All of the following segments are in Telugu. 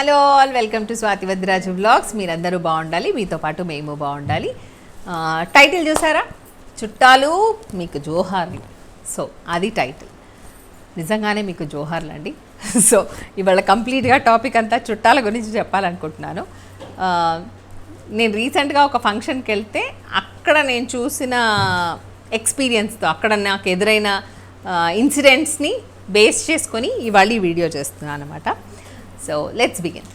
Hello all welcome to Swathi Vadraju blogs మీరందరూ బాగుండాలి మీతో పాటు మేము బాగుండాలి. టైటిల్ చూసారా? చుట్టాలు మీకు జోహార్లు. సో అది టైటిల్ నిజంగానే మీకు జోహార్లు అండి. సో ఇవాళ కంప్లీట్గా టాపిక్ అంతా చుట్టాల గురించి చెప్పాలనుకుంటున్నాను. నేను రీసెంట్గా ఒక ఫంక్షన్కి వెళ్తే అక్కడ నేను చూసిన ఎక్స్పీరియన్స్తో అక్కడ నాకు ఎదురైన ఇన్సిడెంట్స్ని బేస్ చేసుకొని ఇవాళ వీడియో చేస్తున్నాను అనమాట సో లెట్స్ బిగిన్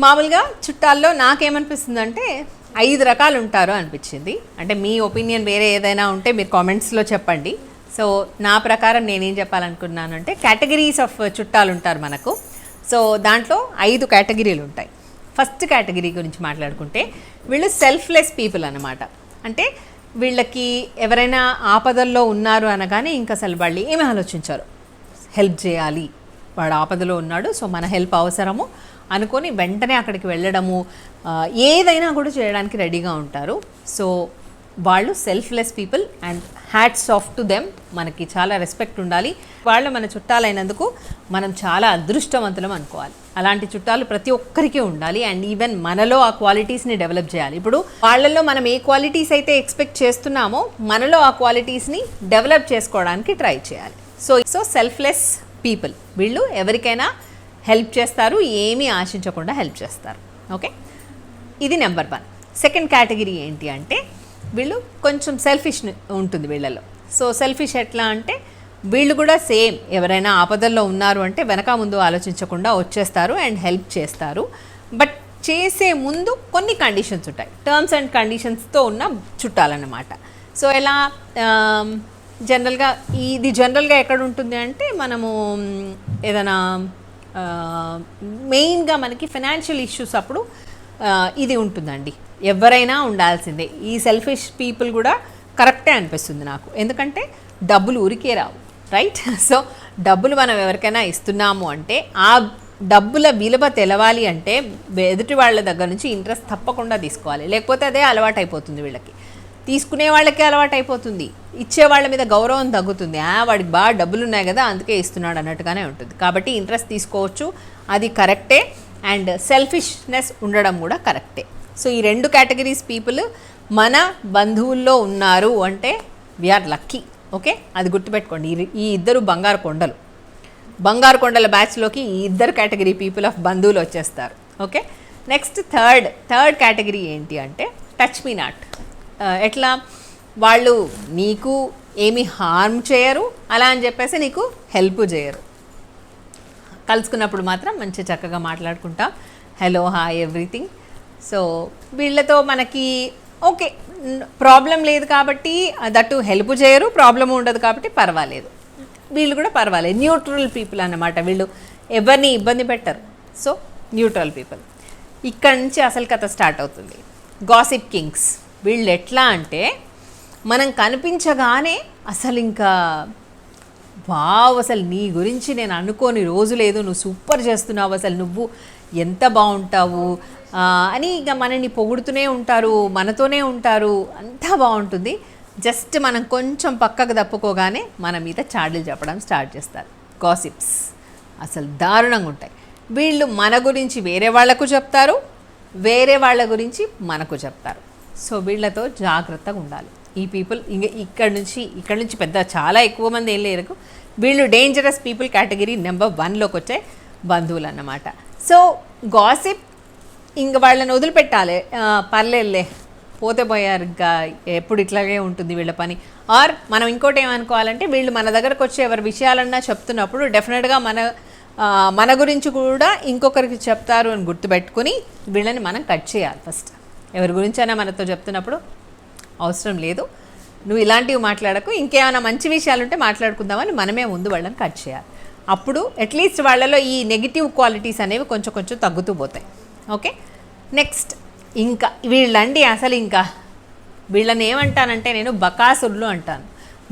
మామూలుగా చుట్టాల్లో నాకేమనిపిస్తుందంటే ఐదు రకాలు ఉంటారు అనిపించింది. అంటే మీ ఒపీనియన్ వేరే ఏదైనా ఉంటే మీరు కామెంట్స్లో చెప్పండి. సో నా ప్రకారం నేనేం చెప్పాలనుకున్నాను అంటే కేటగిరీస్ ఆఫ్ చుట్టాలు ఉంటారు మనకు. సో దాంట్లో ఐదు కేటగిరీలు ఉంటాయి ఫస్ట్ కేటగిరీ గురించి మాట్లాడుకుంటే వీళ్ళు సెల్ఫ్లెస్ పీపుల్ అన్నమాట. అంటే వీళ్ళకి ఎవరైనా ఆపదల్లో ఉన్నారు అనగానే ఇంకా అసలు వాళ్ళు ఏమి ఆలోచించారు. హెల్ప్ చేయాలి. వాడు ఆపదలో ఉన్నాడు సో మన హెల్ప్ అవసరము అనుకొని వెంటనే అక్కడికి వెళ్ళడము ఏదైనా కూడా చేయడానికి రెడీగా ఉంటారు. సో వాళ్ళు selfless people and hats off to them మనకి చాలా రెస్పెక్ట్ ఉండాలి. వాళ్ళు మన చుట్టాలైనందుకు మనం చాలా అదృష్టవంతులం అనుకోవాలి. అలాంటి చుట్టాలు ప్రతి ఒక్కరికి ఉండాలి అండ్ ఈవెన్ మనలో ఆ క్వాలిటీస్ని డెవలప్ చేయాలి. ఇప్పుడు వాళ్ళల్లో మనం ఏ క్వాలిటీస్ అయితే ఎక్స్పెక్ట్ చేస్తున్నామో మనలో ఆ క్వాలిటీస్ని డెవలప్ చేసుకోవడానికి ట్రై చేయాలి. So so selfless people. వీళ్ళు ఎవరికైనా హెల్ప్ చేస్తారు ఏమీ ఆశించకుండా హెల్ప్ చేస్తారు. ఓకే? ఇది నెంబర్ వన్. సెకండ్ కేటగిరీ ఏంటి అంటే వీళ్ళు కొంచెం సెల్ఫిష్ ఉంటుంది వీళ్ళలో. సో సెల్ఫిష్ ఎట్లా అంటే వీళ్ళు కూడా సేమ్ ఎవరైనా ఆపదల్లో ఉన్నారు అంటే వెనక ముందు ఆలోచించకుండా వచ్చేస్తారు అండ్ హెల్ప్ చేస్తారు. బట్ చేసే ముందు కొన్ని కండిషన్స్ ఉంటాయి. టర్మ్స్ అండ్ కండిషన్స్తో ఉన్న చుట్టాలన్నమాట. సో ఎలా జనరల్గా ఇది జనరల్గా ఎక్కడ ఉంటుంది అంటే మనము ఏదైనా మెయిన్గా మనకి ఫినాన్షియల్ ఇష్యూస్ అప్పుడు ఇది ఉంటుందండి. ఎవరైనా ఉండాల్సిందే. ఈ సెల్ఫిష్ పీపుల్ కూడా కరెక్టే అనిపిస్తుంది నాకు. ఎందుకంటే డబ్బులు ఊరికే రావు రైట్? సో డబ్బులు మనం ఎవరికైనా ఇస్తున్నాము అంటే ఆ డబ్బుల విలువ తెలవాలి అంటే ఎదుటి వాళ్ళ దగ్గర నుంచి ఇంట్రెస్ట్ తప్పకుండా తీసుకోవాలి. లేకపోతే అదే అలవాటు అయిపోతుంది వీళ్ళకి. తీసుకునే వాళ్ళకే అలవాటు అయిపోతుంది ఇచ్చే వాళ్ళ మీద గౌరవం తగ్గుతుంది. ఆ వాడికి బాగా డబ్బులు ఉన్నాయి కదా అందుకే ఇస్తున్నాడు అన్నట్టుగానే ఉంటుంది. కాబట్టి ఇంట్రెస్ట్ తీసుకోవచ్చు. అది కరెక్టే. అండ్ సెల్ఫిష్నెస్ ఉండడం కూడా కరెక్టే. సో ఈ రెండు కేటగిరీస్ పీపుల్ మన బంధువుల్లో ఉన్నారు అంటే వీఆర్ లక్కీ ఓకే? అది గుర్తుపెట్టుకోండి. ఈ- ఈ ఇద్దరు బంగారు కొండలు. బంగారు కొండల బ్యాచ్లోకి ఈ ఇద్దరు కేటగిరీ పీపుల్ ఆఫ్ బంధువులు వచ్చేస్తారు. Okay? Next third third category ఏంటి అంటే టచ్ మీ నాట్. ఎట్లా? వాళ్ళు నీకు ఏమి హార్మ్ చేయరు అలా అని చెప్పేసి నీకు హెల్ప్ చేయరు. కలుసుకున్నప్పుడు మాత్రం మంచి చక్కగా మాట్లాడుకుంటాం. హలో హాయ్ ఎవ్రీథింగ్ సో వీళ్ళతో మనకి ఓకే ప్రాబ్లం లేదు కాబట్టి దట్టు హెల్ప్ చేయరు ప్రాబ్లం ఉండదు కాబట్టి పర్వాలేదు. వీళ్ళు కూడా పర్వాలేదు. న్యూట్రల్ పీపుల్ అన్నమాట వీళ్ళు. ఎవరిని ఇబ్బంది పెట్టరు. సో న్యూట్రల్ పీపుల్ ఇక్కడ నుంచి అసలు కథ స్టార్ట్ అవుతుంది. గాసిప్ కింగ్స్ వీళ్ళు ఎట్లా అంటే మనం కనిపించగానే అసలు ఇంకా వావ్ అసలు నీ గురించి నేను అనుకోని రోజు లేదు నువ్వు సూపర్ చేస్తున్నావు అసలు నువ్వు ఎంత బాగుంటావు. అని ఇక మనని పొగుడుతూనే ఉంటారు మనతోనే ఉంటారు అంతా బాగుంటుంది. జస్ట్ మనం కొంచెం పక్కకు తప్పుకోగానే మన మీద చాడీలు చెప్పడం స్టార్ట్ చేస్తారు. గాసిప్స్. అసలు దారుణంగా ఉంటాయి. వీళ్ళు మన గురించి వేరే వాళ్ళకు చెప్తారు వేరే వాళ్ళ గురించి మనకు చెప్తారు. సో వీళ్ళతో జాగ్రత్తగా ఉండాలి. ఈ పీపుల్ ఇంక ఇక్కడ నుంచి ఇక్కడ నుంచి పెద్ద చాలా ఎక్కువ మంది ఏం లేరు. వీళ్ళు డేంజరస్ పీపుల్ కేటగిరీ నెంబర్ వన్లోకి వచ్చే బంధువులు అన్నమాట. సో గాసిప్ ఇంక వాళ్ళని వదిలిపెట్టాలి. పర్లేదులే పోతే పోయారు ఇంకా ఎప్పుడు ఇట్లాగే ఉంటుంది వీళ్ళ పని. ఆర్ మనం ఇంకోటి ఏమనుకోవాలంటే వీళ్ళు మన దగ్గరకు వచ్చి ఎవరి విషయాలన్నా చెప్తున్నప్పుడు డెఫినెట్గా మన మన గురించి కూడా ఇంకొకరికి చెప్తారు అని గుర్తుపెట్టుకుని వీళ్ళని మనం కట్ చేయాలి ఫస్ట్ ఎవరి గురించైనా మనతో చెప్తున్నప్పుడు అవసరం లేదు. నువ్వు ఇలాంటివి మాట్లాడకు ఇంకేమైనా మంచి విషయాలు ఉంటే మాట్లాడుకుందామని మనమే ముందు వాళ్ళని కట్ చేయాలి. అప్పుడు అట్లీస్ట్ వాళ్ళలో ఈ నెగిటివ్ క్వాలిటీస్ అనేవి కొంచెం కొంచెం తగ్గుతూ పోతాయి. ఓకే? నెక్స్ట్ ఇంకా వీళ్ళండి అసలు ఇంకా. వీళ్ళని ఏమంటానంటే నేను బకాసురులు అంటాను.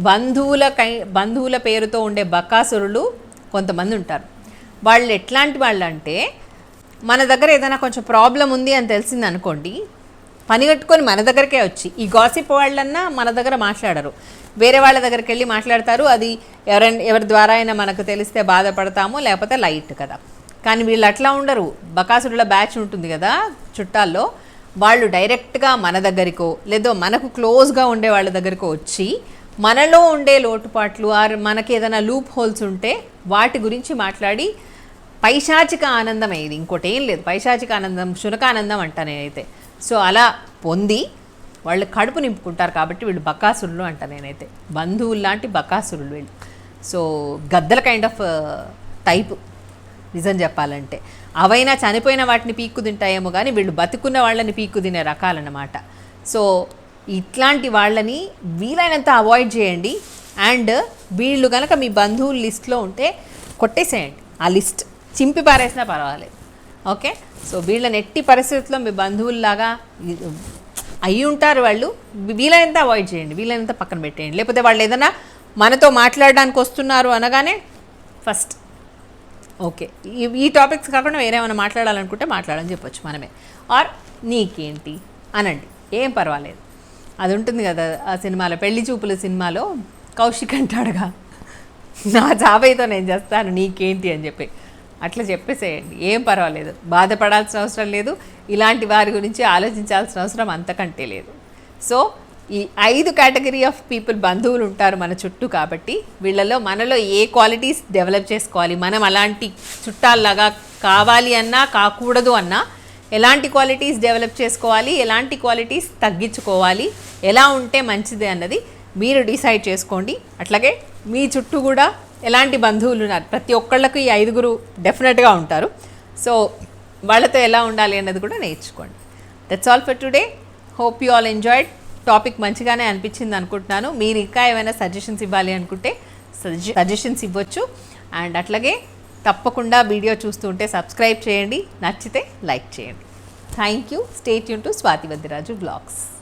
బంధువుల కై బంధువుల పేరుతో ఉండే బకాసురులు కొంతమంది ఉంటారు. వాళ్ళు ఎట్లాంటి వాళ్ళు అంటే మన దగ్గర ఏదైనా కొంచెం ప్రాబ్లం ఉంది అని తెలిసింది అనుకోండి పని కట్టుకొని మన దగ్గరకే వచ్చి. ఈ గాసిప్ వాళ్ళన్నా మన దగ్గర మాట్లాడరు. వేరే వాళ్ళ దగ్గరికి వెళ్ళి మాట్లాడతారు. అది ఎవరైనా ఎవరి ద్వారా అయినా మనకు తెలిస్తే బాధపడతాము లేకపోతే లైట్ కదా. కానీ వీళ్ళు అట్లా ఉండరు. బకాసురుల బ్యాచ్ ఉంటుంది కదా చుట్టాల్లో. వాళ్ళు డైరెక్ట్గా మన దగ్గరికో లేదో మనకు క్లోజ్గా ఉండే వాళ్ళ దగ్గరికో వచ్చి మనలో ఉండే లోటుపాట్లు ఆర్ మనకి ఏదైనా లూప్ హోల్స్ ఉంటే వాటి గురించి మాట్లాడి పైశాచిక ఆనందం అయ్యేది. ఇంకోటి ఏం లేదు. పైశాచిక ఆనందం శునకానందం అంటా నేనైతే. సో అలా పొంది వాళ్ళు కడుపు నింపుకుంటారు కాబట్టి వీళ్ళు బకాసురులు అంట నేనైతే. బంధువులు లాంటి బకాసురులు వీళ్ళు. సో గద్దల కైండ్ ఆఫ్ టైప్ నిజం చెప్పాలంటే. అవైనా చనిపోయిన వాటిని పీక్కు తింటాయేమో కానీ వీళ్ళు బతుకున్న వాళ్ళని పీక్కు తినే రకాలన్నమాట. సో ఇట్లాంటి వాళ్ళని వీలైనంత అవాయిడ్ చేయండి. అండ్ వీళ్ళు కనుక మీ బంధువుల లిస్ట్లో ఉంటే కొట్టేసేయండి. ఆ లిస్ట్ చింపి పారేసినా పర్వాలేదు. ఓకే? సో వీళ్ళని ఎట్టి పరిస్థితుల్లో మీ బంధువుల్లాగా అయి ఉంటారు వాళ్ళు. వీలైనంత అవాయిడ్ చేయండి. వీలైనంత పక్కన పెట్టేయండి. లేకపోతే వాళ్ళు ఏదైనా మనతో మాట్లాడడానికి వస్తున్నారు అనగానే ఫస్ట్. ఓకే. ఈ- ఈ టాపిక్స్ కాకుండా వేరేమైనా మాట్లాడాలనుకుంటే మాట్లాడని చెప్పొచ్చు మనమే. ఆర్ నీకేంటి? అనండి. ఏం పర్వాలేదు. అది ఉంటుంది కదా ఆ సినిమాలో పెళ్ళి చూపుల సినిమాలో కౌశిక్ అంటాడుగా. నా జాబైతో నేను చేస్తాను నీకేంటి అని చెప్పి. అట్లా చెప్పేసేయండి. ఏం పర్వాలేదు. బాధపడాల్సిన అవసరం లేదు. ఇలాంటి వారి గురించి ఆలోచించాల్సిన అవసరం అంతకంటే లేదు. సో ఈ ఐదు కేటగిరీ ఆఫ్ పీపుల్ బంధువులు ఉంటారు మన చుట్టూ కాబట్టి వీళ్ళలో మనలో ఏ క్వాలిటీస్ డెవలప్ చేసుకోవాలి? మనం అలాంటి చుట్టాల్లాగా కావాలి అన్నా కాకూడదు అన్నా ఎలాంటి క్వాలిటీస్ డెవలప్ చేసుకోవాలి? ఎలాంటి క్వాలిటీస్ తగ్గించుకోవాలి? ఎలా ఉంటే మంచిది అన్నది మీరు డిసైడ్ చేసుకోండి. అట్లాగే మీ చుట్టూ కూడా ఎలాంటి బంధువులు ఉన్నారు? ప్రతి ఒక్కళ్ళకు ఈ ఐదుగురు డెఫినెట్గా ఉంటారు. సో వాళ్ళతో ఎలా ఉండాలి అన్నది కూడా నేర్చుకోండి. That's all for today hope you all enjoyed topic మంచిగానే అనిపించింది అనుకుంటున్నాను. మీరు ఇంకా ఏమైనా సజెషన్స్ ఇవ్వాలి అనుకుంటే సజెషన్స్ ఇవ్వచ్చు. అండ్ అట్లాగే తప్పకుండా వీడియో చూస్తుంటే సబ్స్క్రైబ్ చేయండి. నచ్చితే లైక్ చేయండి. థ్యాంక్ యూ స్టేట్ యూన్ టు స్వాతి వద్దిరాజు బ్లాగ్స్